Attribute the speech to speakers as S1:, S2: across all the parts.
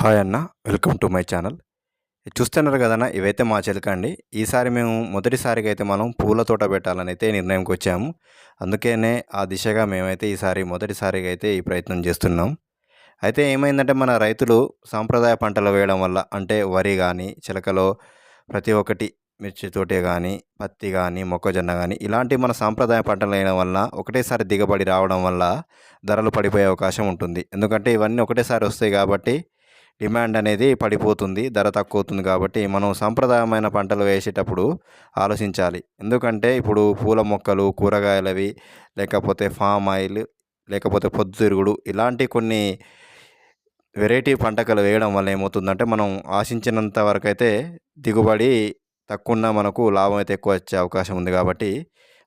S1: Hi అన్న welcome to my channel. చూస్తున్నారు కదన్న ఇవైతే మా చిలక అండి ఈసారి మేము మొదటిసారిగా అయితే మనం పూల తోట పెట్టాలని అయితే నిర్ణయంకి వచ్చాము. అందుకనే ఆ దిశగా మేమైతే ఈసారి మొదటిసారిగా అయితే ఈ ప్రయత్నం చేస్తున్నాం. అయితే ఏమైందంటే మన రైతులు సాంప్రదాయ పంటలు వేయడం వల్ల అంటే వరి కానీ చిలకలో ప్రతి ఒక్కటి మిర్చి తోటే కానీ పత్తి కానీ మొక్కజొన్న కానీ ఇలాంటి మన సాంప్రదాయ పంటలు వేయడం వల్ల ఒకటేసారి దిగబడి రావడం వల్ల ధరలు పడిపోయే అవకాశం ఉంటుంది. ఎందుకంటే ఇవన్నీ ఒకటేసారి వస్తాయి కాబట్టి డిమాండ్ అనేది పడిపోతుంది ధర తక్కువ అవుతుంది కాబట్టి మనం సాంప్రదాయమైన పంటలు వేసేటప్పుడు ఆలోచించాలి. ఎందుకంటే ఇప్పుడు పూల మొక్కలు కూరగాయలవి లేకపోతే ఫామ్ ఆయిల్ లేకపోతే పొద్దుతిరుగుడు ఇలాంటి కొన్ని వెరైటీ పంటకలు వేయడం వల్ల ఏమవుతుందంటే మనం ఆశించినంత వరకు అయితే దిగుబడి తక్కువున్న మనకు లాభం అయితే ఎక్కువ వచ్చే అవకాశం ఉంది కాబట్టి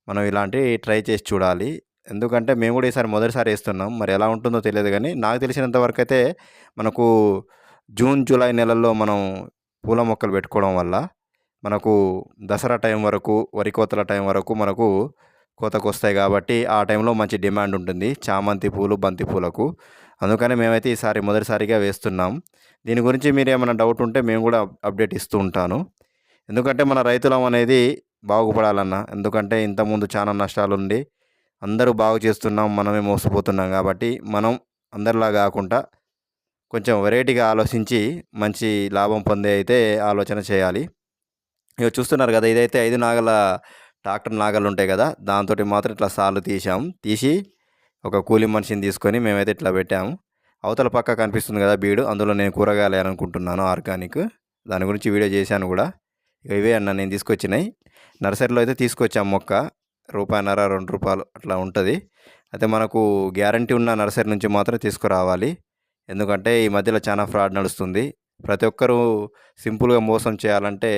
S1: మనం ఇలాంటివి ట్రై చేసి చూడాలి. ఎందుకంటే మేము కూడా ఈసారి మొదటిసారి వేస్తున్నాం. మరి ఎలా ఉంటుందో తెలియదు కానీ నాకు తెలిసినంత వరకు అయితే మనకు జూన్ జూలై నెలల్లో మనం పూల మొక్కలు పెట్టుకోవడం వల్ల మనకు దసరా టైం వరకు వరి కోతల టైం వరకు మనకు కోతకు వస్తాయి కాబట్టి ఆ టైంలో మంచి డిమాండ్ ఉంటుంది చామంతి పూలు బంతి పూలకు. అందుకని మేమైతే ఈసారి మొదటిసారిగా వేస్తున్నాం. దీని గురించి మీరు ఏమైనా డౌట్ ఉంటే మేము కూడా అప్డేట్ ఇస్తూ ఉంటాను. ఎందుకంటే మన రైతులం అనేది బాగుపడాలన్న ఎందుకంటే ఇంతకుముందు చాలా నష్టాలు ఉండి అందరూ బాగు చేస్తున్నాం మనమే మోసపోతున్నాం కాబట్టి మనం అందరిలా కాకుండా కొంచెం వెరైటీగా ఆలోచించి మంచి లాభం పొందే అయితే ఆలోచన చేయాలి. ఇక చూస్తున్నారు కదా ఇదైతే ఐదు నాగల ట్రాక్టర్ నాగలు ఉంటాయి కదా దాంతో మాత్రం ఇట్లా సార్లు తీసాం తీసి ఒక కూలి మనిషిని తీసుకొని మేమైతే ఇట్లా పెట్టాము. అవతల పక్క కనిపిస్తుంది కదా బీడు అందులో నేను కూరగాయలు అనుకుంటున్నాను ఆర్గానిక్. దాని గురించి వీడియో చేశాను కూడా. ఇవే అన్న నేను తీసుకొచ్చినాయి. నర్సరీలో అయితే తీసుకొచ్చాం మొక్క. రూపాయన్నర రెండు రూపాయలు అట్లా ఉంటుంది. అయితే మనకు గ్యారంటీ ఉన్న నర్సరీ నుంచి మాత్రం తీసుకురావాలి. ఎందుకంటే ఈ మధ్యలో చాలా ఫ్రాడ్ నడుస్తుంది. ప్రతి ఒక్కరూ సింపుల్గా మోసం చేయాలంటే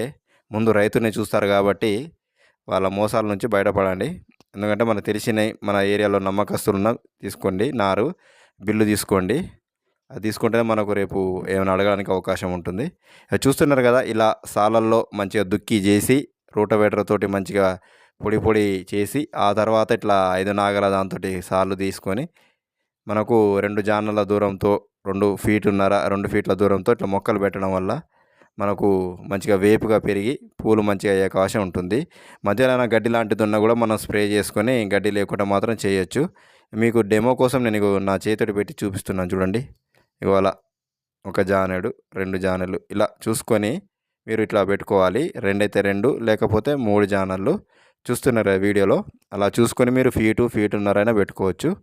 S1: ముందు రైతుని చూస్తారు కాబట్టి వాళ్ళ మోసాల నుంచి బయటపడండి. ఎందుకంటే మనకు తెలిసినవి మన ఏరియాలో నమ్మకస్తులు ఉన్న తీసుకోండి. నారు బిల్లు తీసుకోండి. అది తీసుకుంటేనే మనకు రేపు ఏమైనా అడగడానికి అవకాశం ఉంటుంది. చూస్తున్నారు కదా ఇలా సాలల్లో మంచిగా దుక్కి చేసి రూటవేటర్ తోటి మంచిగా పొడి పొడి చేసి ఆ తర్వాత ఇట్లా ఐదు నాగల దాంతో సాళ్ళు తీసుకొని మనకు రెండు జానల దూరంతో రెండు ఫీటున్నర రెండు ఫీట్ల దూరంతో ఇట్లా మొక్కలు పెట్టడం వల్ల మనకు మంచిగా వేపుగా పెరిగి పూలు మంచిగా అయ్యే అవకాశం ఉంటుంది. మధ్యలో గడ్డి లాంటిది ఉన్నా కూడా మనం స్ప్రే చేసుకొని గడ్డి లేకుండా మాత్రం చేయొచ్చు. మీకు డెమో కోసం నేను నా చేతుడు పెట్టి చూపిస్తున్నాను చూడండి. ఇవాళ ఒక జానెడు రెండు జానెలు ఇలా చూసుకొని మీరు ఇట్లా పెట్టుకోవాలి. రెండైతే రెండు లేకపోతే మూడు జానర్లు చూస్తున్నారు వీడియోలో. అలా చూసుకొని మీరు ఫీటు ఫీటున్నరైనా పెట్టుకోవచ్చు.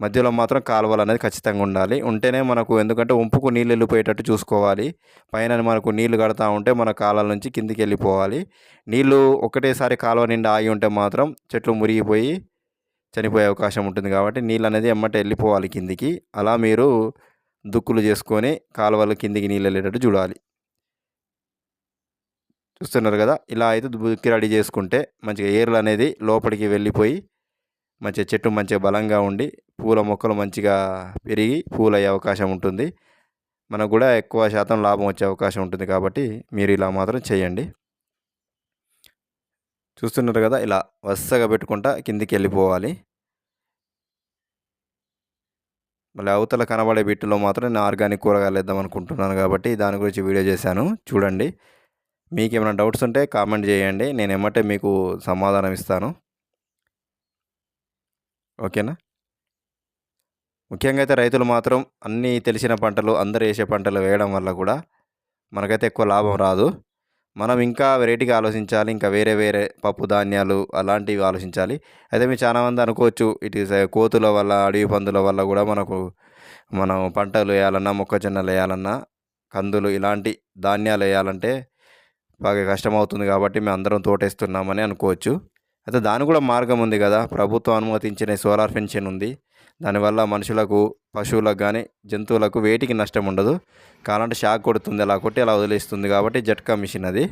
S1: మధ్యలో మాత్రం కాలువలు అనేది ఖచ్చితంగా ఉండాలి. ఉంటేనే మనకు ఎందుకంటే ఉంపుకు నీళ్ళు వెళ్ళిపోయేటట్టు చూసుకోవాలి. పైన మనకు నీళ్ళు కడతా ఉంటే మన కాలాల నుంచి కిందికి వెళ్ళిపోవాలి. నీళ్ళు ఒకటేసారి కాలువ నిండా ఆగి ఉంటే మాత్రం చెట్లు మురిగిపోయి చనిపోయే అవకాశం ఉంటుంది కాబట్టి నీళ్ళు అనేది ఎమ్మట వెళ్ళిపోవాలి కిందికి. అలా మీరు దుక్కులు చేసుకొని కాలువలు కిందికి నీళ్ళు వెళ్ళేటట్టు చూడాలి. చూస్తున్నారు కదా? ఇలా అయితే దుక్కి రెడీ చేసుకుంటే మంచిగా ఏర్లు అనేది లోపలికి వెళ్ళిపోయి మంచిగా చెట్టు మంచిగా బలంగా ఉండి పూల మొక్కలు మంచిగా పెరిగి పూలు అయ్యే అవకాశం ఉంటుంది. మనకు కూడా ఎక్కువ శాతం లాభం వచ్చే అవకాశం ఉంటుంది కాబట్టి మీరు ఇలా మాత్రం చేయండి. చూస్తున్నారు కదా ఇలా వరుసగా పెట్టుకుంటా కిందికి వెళ్ళిపోవాలి. మళ్ళీ అవతల కనబడే బిట్టులో మాత్రం నేను ఆర్గానిక్ కూరగాయలు వేద్దాం అనుకుంటున్నాను కాబట్టి దాని గురించి వీడియో చేశాను. చూడండి. మీకు ఏమైనా డౌట్స్ ఉంటే కామెంట్ చేయండి. నేను ఏమంటే మీకు సమాధానం ఇస్తాను. ఓకేనా? ముఖ్యంగా అయితే రైతులు మాత్రం అన్నీ తెలిసిన పంటలు అందరూ వేసే పంటలు వేయడం వల్ల కూడా మనకైతే ఎక్కువ లాభం రాదు. మనం ఇంకా వెరైటీగా ఆలోచించాలి ఇంకా వేరే వేరే పప్పు ధాన్యాలు అలాంటివి ఆలోచించాలి. అయితే మీరు చాలామంది అనుకోవచ్చు ఇటు కోతుల వల్ల అడవి పందుల వల్ల కూడా మనకు మనం పంటలు వేయాలన్నా మొక్కజొన్నలు వేయాలన్నా కందులు ఇలాంటి ధాన్యాలు వేయాలంటే బాగా కష్టమవుతుంది కాబట్టి మేము అందరం తోటేస్తున్నామని అనుకోవచ్చు. అయితే దాని కూడా మార్గం ఉంది కదా. ప్రభుత్వం అనుమతించిన సోలార్ పెన్షన్ ఉంది. దానివల్ల మనుషులకు పశువులకు కానీ జంతువులకు వేటికి నష్టం ఉండదు. కాలంటే షాక్ కొడుతుంది. అలా కొట్టి అలా వదిలేస్తుంది కాబట్టి జట్కా మిషన్ అది.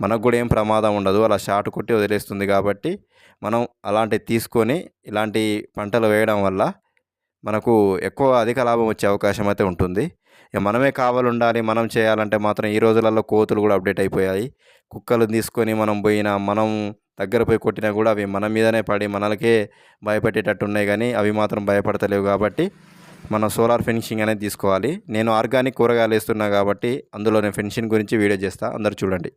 S1: మనకు కూడా ఏం ప్రమాదం ఉండదు. అలా షాట్ కొట్టి వదిలేస్తుంది కాబట్టి మనం అలాంటివి తీసుకొని ఇలాంటి పంటలు వేయడం వల్ల మనకు ఎక్కువ అధిక లాభం వచ్చే అవకాశం అయితే ఉంటుంది. ఇక మనమే కావాలి ఉండాలి. మనం చేయాలంటే మాత్రం ఈ రోజులలో కోతులు కూడా అప్డేట్ అయిపోయాయి. కుక్కలు తీసుకొని మనం పోయినా మనం దగ్గర పోయి కొట్టినా కూడా అవి మన మీదనే పడి మనలకే భయపెట్టేటట్టు ఉన్నాయి కానీ అవి మాత్రం భయపడతలేవు కాబట్టి మనం సోలార్ ఫినిషింగ్ అనేది తీసుకోవాలి. నేను ఆర్గానిక్ కూరగాయలు వేస్తున్నా కాబట్టి అందులో నేను ఫినిషింగ్ గురించి వీడియో చేస్తాను అందరు చూడండి.